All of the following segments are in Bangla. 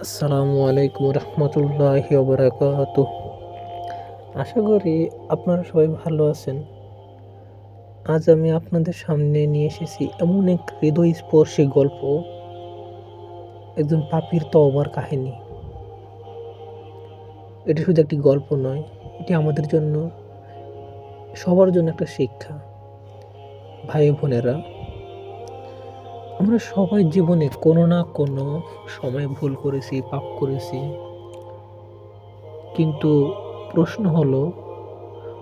আসসালামু আলাইকুম রহমতুল্লাহ বারাকাত আশা করি আপনারা সবাই ভালো আছেন। আজ আমি আপনাদের সামনে নিয়ে এসেছি এমন এক হৃদয়স্পর্শী গল্প, একজন পাপির তওবার কাহিনী। এটা শুধু একটি গল্প নয়, এটি আমাদের জন্য, সবার জন্য একটা শিক্ষা। ভাই বোনেরা আমরা সবাই জীবনে কোনো না কোনো সময় ভুল করেছি, পাপ করেছি। কিন্তু প্রশ্ন হলো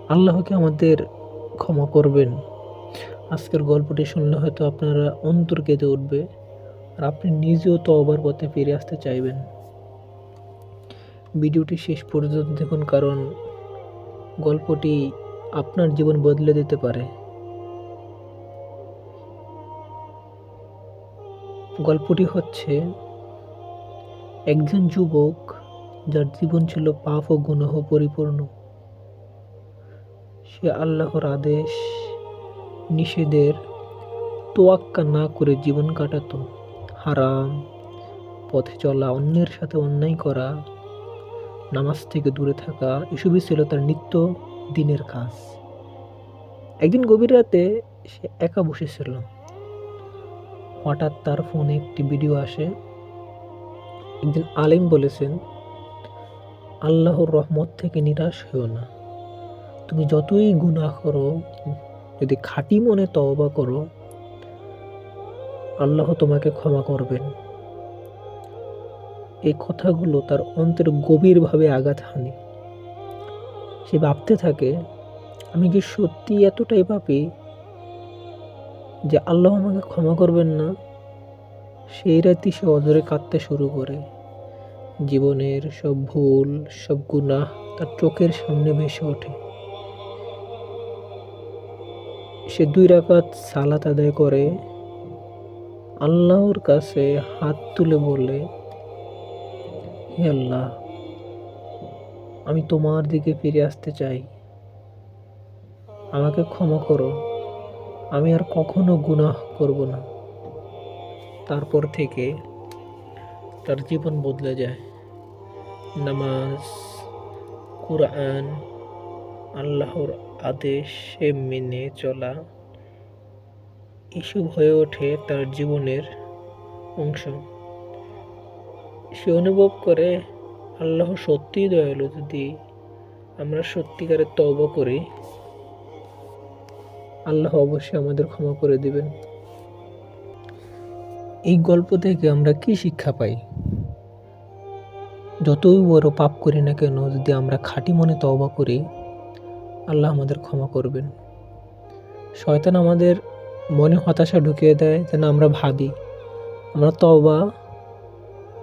আল্লাহকে আমাদের ক্ষমা করবেন? আজকের গল্পটি শুনলে হয়তো আপনারা অন্তর কেঁদে উঠবে আর আপনি নিজেও তো অবার পথে ফিরে আসতে চাইবেন। ভিডিওটি শেষ পর্যন্ত দেখুন কারণ গল্পটি আপনার জীবন বদলে দিতে পারে। গল্পটি হচ্ছে একজন যুবক যার জীবন ছিল পাপ ও গুণহ পরিপূর্ণ। সে আল্লাহর আদেশ, নিষেধের তোয়াক্কা না করে জীবন কাটাতো। হারাম, পথে চলা, অন্যের সাথে অন্যায় করা, নামাজ থেকে দূরে থাকা, এসবই ছিল তার নিত্য দিনের কাজ। একদিন গভীর রাতে সে একা বসেছিল হঠাৎ তার ফোনে একটি ভিডিও আসে। একজন আলেম বলেছেন, আল্লাহর রহমত থেকে নিরাশ হও না। তুমি যতই গুনাহ করো, যদি খাঁটি মনে তওবা করো, আল্লাহ তোমাকে ক্ষমা করবেন। এই কথাগুলো তার অন্তর গভীরভাবে আঘাত হানে। সে ভাবতে থাকে, আমি কি সত্যি এতটাই পাপি যে আল্লাহ আমাকে ক্ষমা করবেন না, সেই রাতে সে অজরে কাঁদতে শুরু করে। জীবনের সব ভুল, সব গুনাহ তার চোখের সামনে ভেসে ওঠে। সে দুই রাকাত সালাত আদায় করে, আল্লাহর কাছে হাত তুলে বলে, হে আল্লাহ, আমি তোমার দিকে ফিরে আসতে চাই। আমাকে ক্ষমা করো। আমি আর কখনো গুনাহ করব না। তারপর থেকে তার জীবন বদলে যায়। নামাজ, কোরআন, আল্লাহর আদেশে মেনে চলা, এসব হয়ে ওঠে তার জীবনের অংশ। সে অনুভব করে, আল্লাহ সত্যিই দয়ালু। যদি আমরা সত্যিকারের তওবা করি আল্লাহ অবশ্যই আমাদের ক্ষমা করে দিবেন। এই গল্প থেকে আমরা কি শিক্ষা পাই? যতই বড় পাপ করি না কেন, যদি আমরা খাঁটি মনে তওবা করি, আল্লাহ আমাদের ক্ষমা করবেন। শয়তান আমাদের মনে হতাশা ঢুকিয়ে দেয় যেন আমরা ভাবি, আমরা তওবা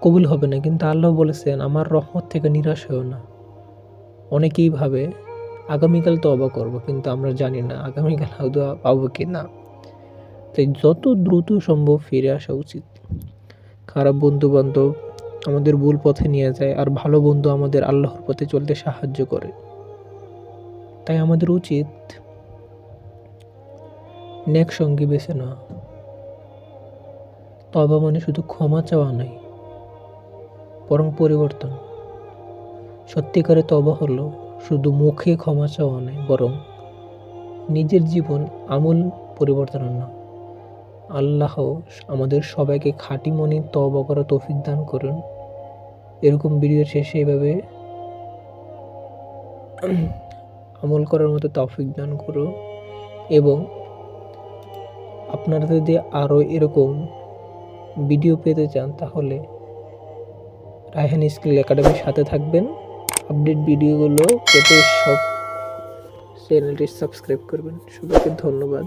কবুল হবে না। কিন্তু আল্লাহ বলেছেন, আমার রহমত থেকে নিরাশ হয়েও না। অনেকেই ভাবে আগামীকাল তওবা করব, কিন্তু আমরা জানি না আগামীকাল হয়তো পাবো কি না। তাই যত দ্রুত সম্ভব ফিরে আসা উচিত। খারাপ বন্ধু বান্ধব আমাদের ভুল পথে নিয়ে যায়, আর ভালো বন্ধু আমাদের আল্লাহর পথে চলতে সাহায্য করে। তাই আমাদের উচিত নেক সঙ্গী বেছে নেওয়া। তবা মানে শুধু ক্ষমা চাওয়া নয়, বরং পরিবর্তন। সত্যিকারে তবা হলো শুধু মুখে ক্ষমা চাওয়া নয়, বরং নিজের জীবন আমূল পরিবর্তন আনা আল্লাহ আমাদের সবাইকে খাঁটি মনে তবা করা তৌফিক দান করুন। এরকম ভিডিওর শেষে এভাবে আমল করার মতো তৌফিক দান করো এবং আপনারা যদি আরও এরকম ভিডিও পেতে চান, তাহলে রায়হান স্কিল একাডেমির সাথে থাকবেন। আপডেট ভিডিওগুলো পেতে সব চ্যানেলটি সাবস্ক্রাইব করবেন। সবাইকে ধন্যবাদ।